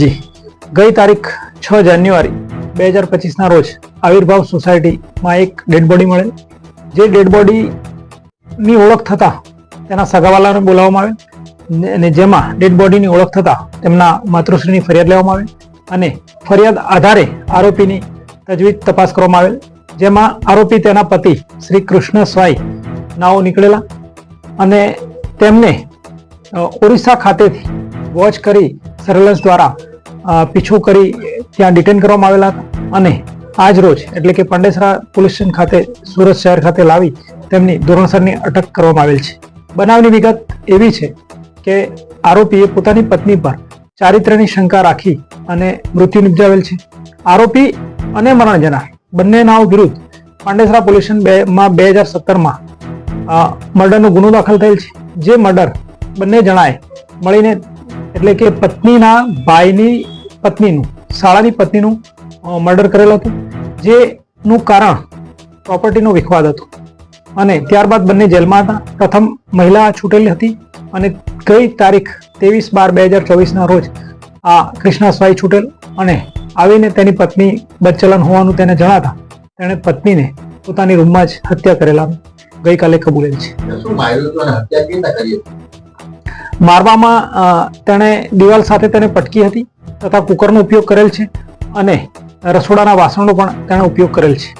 જી. ગઈ તારીખ છ જાન્યુઆરી બે હજાર પચીસના રોજ આવિર્ભાવ સોસાયટીમાં એક ડેડ બોડી મળેલ. જે ડેડ બોડીની ઓળખ થતાં તેના સગાવાલાને બોલાવવામાં આવે અને જેમાં ડેડ બોડીની ઓળખ થતાં તેમના માતૃશ્રીની ફરિયાદ લેવામાં આવે અને ફરિયાદ આધારે આરોપીની તજવીજ તપાસ કરવામાં આવેલ, જેમાં આરોપી તેના પતિ શ્રી કૃષ્ણ સ્વાઈ નાઓ નીકળેલા અને તેમને ઓરિસ્સા ખાતેથી વોચ કરી સર્વેલન્સ દ્વારા પીછું કરી ત્યાં ડિટેન કરવામાં આવેલા હતા. અને આજ રોજ એટલે કે પાંડેસરા પોલીસ સ્ટેશન ખાતે, સુરત શહેર ખાતે લાવી તેમની ધોરણસરની અટક કરવામાં આવેલ છે. બનાવની વિગત એવી છે કે આરોપીએ પોતાની પત્ની પર ચારિત્ર્યની શંકા રાખી અને મૃત્યુ નિપજાવેલ છે. આરોપી અને મરણ જનાર બંને નાઓ વિરુદ્ધ પાંડેસરા પોલીસ સ્ટેશન બે માં બે હજાર સત્તરમાં મર્ડરનો ગુનો દાખલ થયેલ છે. જે મર્ડર બંને જણાએ મળીને એટલે કે પત્નીના ભાઈની પત્નીનું, શાળાની પત્નીનું મર્ડર કરેલ હતું, જેનું કારણ પ્રોપર્ટીનો વિખવાદ હતો. અને ત્યારબાદ બંને જેલમાં હતા. પ્રથમ મહિલા છૂટેલી હતી અને ગઈ તારીખ ત્રેવીસ બાર બે હજાર ચોવીસના રોજ આ કૃષ્ણા સ્વાઈ છૂટેલ અને આવીને તેની પત્ની બદચલન હોવાનું તેને જણાતા તેણે પત્નીને પોતાની રૂમમાં જ હત્યા કરેલા. ગઈકાલે કબૂલેલ છે. મારવામાં તેણે દિવાલ સાથે તેને પટકી હતી તથા કુકરનો ઉપયોગ કરેલ છે અને રસોડાના વાસણનો પણ તેણે ઉપયોગ કરેલ છે.